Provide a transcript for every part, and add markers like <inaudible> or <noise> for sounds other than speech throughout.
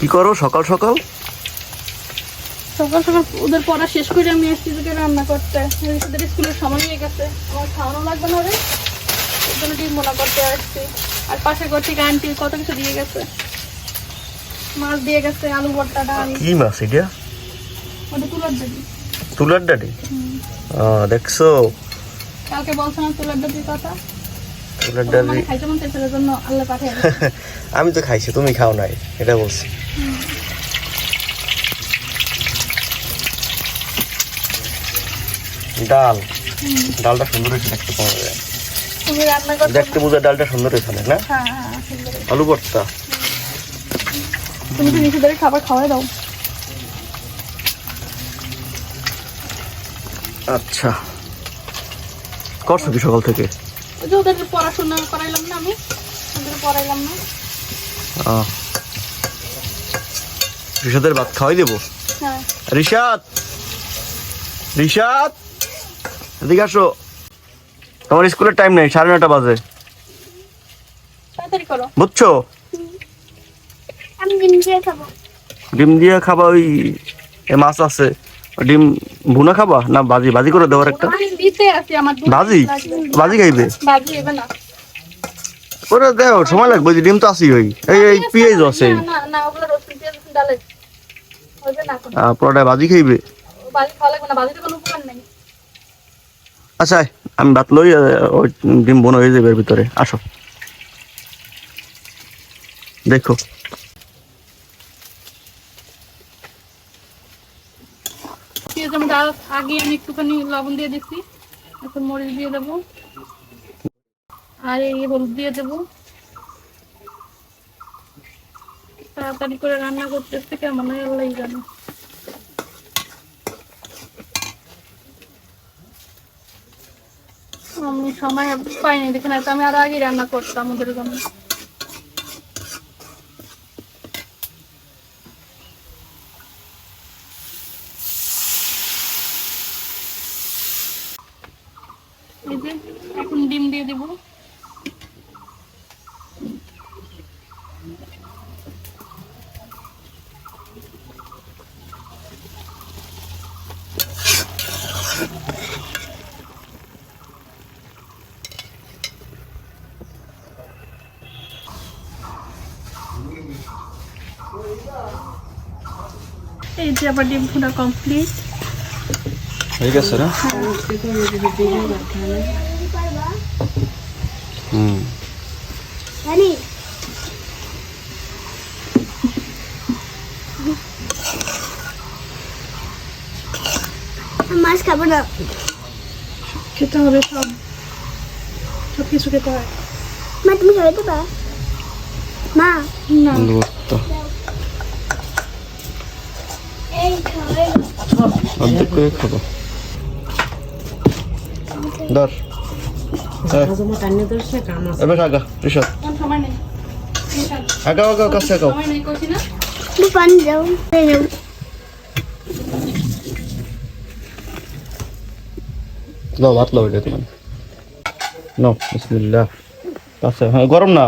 কি করো সকাল সকাল? সকাল সকাল ওদের পড়া শেষ করে আমি এসেছি তোকে রান্না করতে। ওদের স্কুলের সময় হয়ে গেছে। আমার খাওয়ানো লাগবে না রে। ওর জন্য ডিম মোনা করতে আসছি। আর পাশে ঘর থেকে আন্টি কত কিছু দিয়ে গেছে। মাছ দিয়ে গেছে আলু ভর্তা ডাল। কি মাছ এটা? ওটা তুলার দিবি তুলার ডাডি দেখছ? কালকে বলছো না তুলার দিবি কথা? তুলার মানে খাইতে মন চাইছে জন্য আল্লাহ পাঠিয়ে <laughs> আমি তো খাইছি তুমি খাও নাই এটা বলছি। ডাল। ডালটা সুন্দর হয়েছে দেখতে পাওয়া যায়। দেখতে বোঝা ডালটা সুন্দর হয়েছে না? হ্যাঁ হ্যাঁ সুন্দর। আলু ভর্তা। তুমি তো খাবার খাওয়াই দাও? আচ্ছা। করছ কি সকাল থেকে? ওদের পড়াশোনা করাইলাম না আমি ওদের পড়াইলাম না। রিশাদের ভাত খাওয়াই দেবো? হ্যাঁ। রিশাদ! রিশাদ! এদিকে আসো। তোমার স্কুলের টাইম নেই সাড়ে নটা বাজে। বুঝছ? ডিম দিয়ে খাব। ডিম দিয়ে খাবা ওই এ মাছ আছে। ডিম ভুনা খাবা না ভাজি? ভাজি করে দেওয়ার একটা? আমি দিতে আছি আমার দুধ ভাজি? ভাজি খাইবে? ওরে দেও সময় লাগবে যে ডিম তো আসি ওই। এই এই পেঁয়াজ আছে পুরোটা ভাজি খাইবে? ভাজি খাওয়া লাগবে না ভাজিতে কোনো উপকার নেই। আচ্ছা আমি ভাত লই ওই ডিম বোনা হয়ে যাবে ভিতরে। আসো। দেখো। আগে আমি দিয়ে আর এই হলুদ দিয়ে দেবো। তাড়াতাড়ি করে রান্না করতেছে কেমন হয় আল্লাহ জানে। আমি সময় পাইনি দেখে আমি আরও আগে রান্না করতাম ওদের জন্য। ডিম দিয়ে দেবো। এই যে আবার ডিম ফুটা কমপ্লিট হয়ে গেছে না? হুম। মাছ খাব না। খেতে হবে সব। সব কিছু খেতে হয়। মা তুমি খাবে তো মা। না আলু ভর্তা এই খাবে অর্ধেক করে খাব। হ্যাঁ। এবার আগা নেই আগাও আগাও কাছে আগাও পানি নাও। দাও, ভাত লাও এটা তোমার। নাও, বিসমিল্লাহ। কাছে হ্যাঁ গরম না।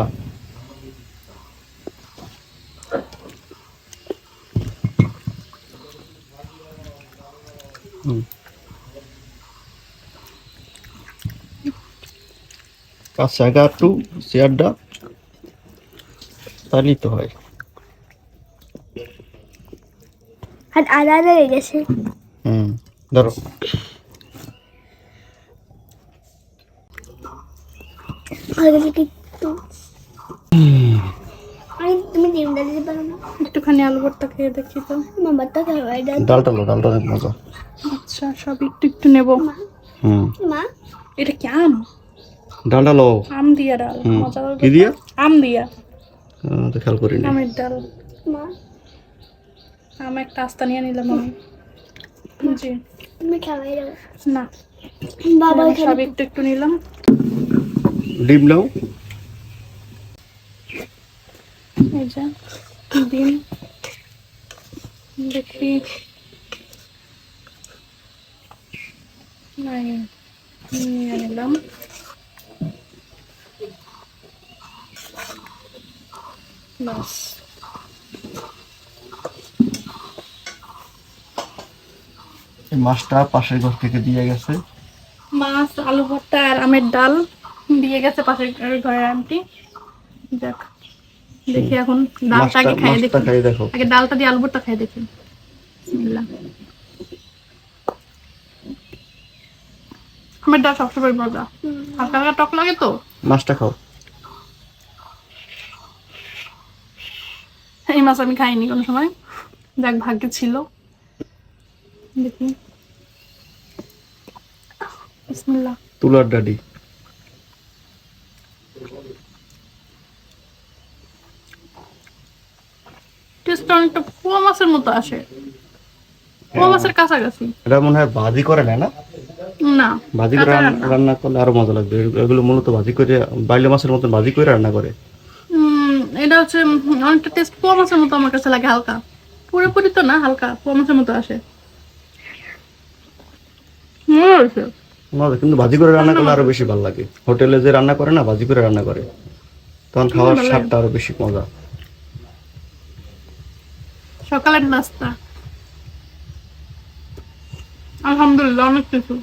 আগা একটু চেয়ারটা তাহলেই তো হয়। আদা আদা হয়ে গেছে। হুম ধরো। হয়ে গেছে ডিমটা দিতে পারো না একটুখানি আলু ভর্তা খেয়ে দেখি তো। ডালটা লো ডালটা অনেক মজা। আচ্ছা সব একটু একটু নেব। হুম। মা। এটা কি আম? ডালটা লো। আম দিয়া ডাল মজা কি দিয়া? আম দিয়া। তো খেয়াল করিনি। আমের ডাল। মা। আম একটা আস্তা নিয়ে নিলাম আমি। জি। তুমি খাওয়াই না। বাবা সব একটু একটু নিলাম। ডিম নাও। দেখি। নিয়ে নিলাম মাছটা পাশের ঘর থেকে দিয়ে গেছে। মাছ আলু ভর্তা আর আমের ডাল দিয়ে গেছে পাশের ঘরের আমটি দেখ। দেখি এখন ডালটা আগে খাইয়ে দেখি। আগে ডালটা দিয়ে আলু ভর্তা খাই দেখি। বিসমিল্লাহ। আমের ডাল সবসময় মজা। হালকা হালকা টক লাগে তো? মাছটা খাও। এই মাছ আমি খাইনি কোনো সময়। দেখ ভাগ্যে ছিল। দেখি। বিসমিল্লাহ। তুলার ডাডি টেস্টটা অনেকটা পোয়া মাছের মতো আসে। মাছের কাছাকাছি। এটা মনে হয় ভাজি করে না না? না। ভাজি করে রান্না- করলে আরও মজা লাগবে। এগুলো- মূলত ভাজি করে বাইলে মাছের মতন ভাজি করে রান্না করে। এটা হচ্ছে অনেকটা টেস্ট পোয়া মাছের মতো আমার কাছে লাগে হালকা। পুরোপুরি তো না হালকা পোয়া মাছের মতো আসে। মজা কিন্তু ভাজি করে রান্না করলে আরও বেশি ভালো লাগে। হোটেলে যে রান্না করে না ভাজি করে রান্না করে। তখন খাওয়ার স্বাদটা আরও বেশি মজা। সকালের নাস্তা। আলহামদুলিল্লাহ, অনেক কিছু।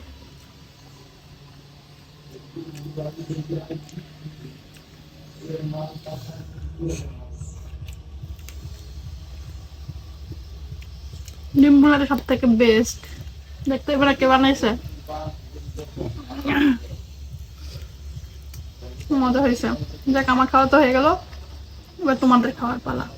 ডিম সব থেকে বেস্ট দেখতে এবার কে বানাইছে? মজা হয়েছে। যাক, আমার খাওয়া তো হয়ে গেল। এবার তোমাদের খাওয়ার পালা খাও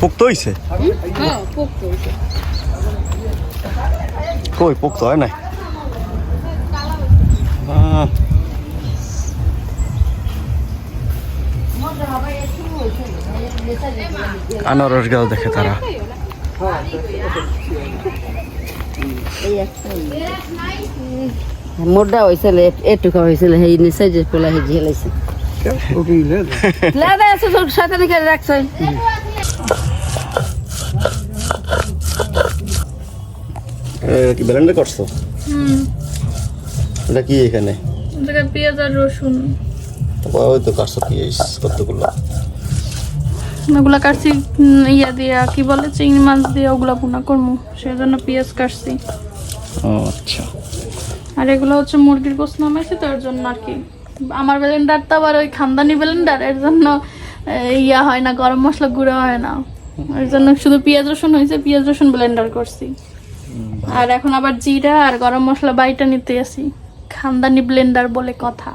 পোক্ত হইছে? কই পোক্ত হয় নাই? আনারস গাছ দেখে তারা। মোটা হয়েছিল এটুকু হয়েছিল সেই নিচে যে পোলা আছে তোর সাথে রাখছে। কি ব্লেন্ডার করছ? হুম। এটা কি এখানে? জায়গায় পেঁয়াজ আর রসুন। তারপর ওই তো কাটছো পিস কতগুলো? ওগুলা কাটছি ইয়া দিয়া কি বলে চিংড়ি মাছ দিয়ে ওগুলা পোনা করব সেই জন্য পেঁয়াজ কাটছি। ও আচ্ছা। আর এগুলো হচ্ছে মুরগির গোস নামাইছি তো এর জন্য আর কি। আমার ব্লেন্ডার তো আবার ওই খানদানি ব্লেন্ডার এর জন্য ইয়া হয় না গরম মশলা গুঁড়া হয় না। ওই জন্য শুধু পেঁয়াজ রসুন হয়েছে পেঁয়াজ রসুন ব্লেন্ডার করছি। আর এখন আবার জিরা আর গরম মশলা বাইটা নিতে আসি। খানদানি ব্লেন্ডার বলে কথা।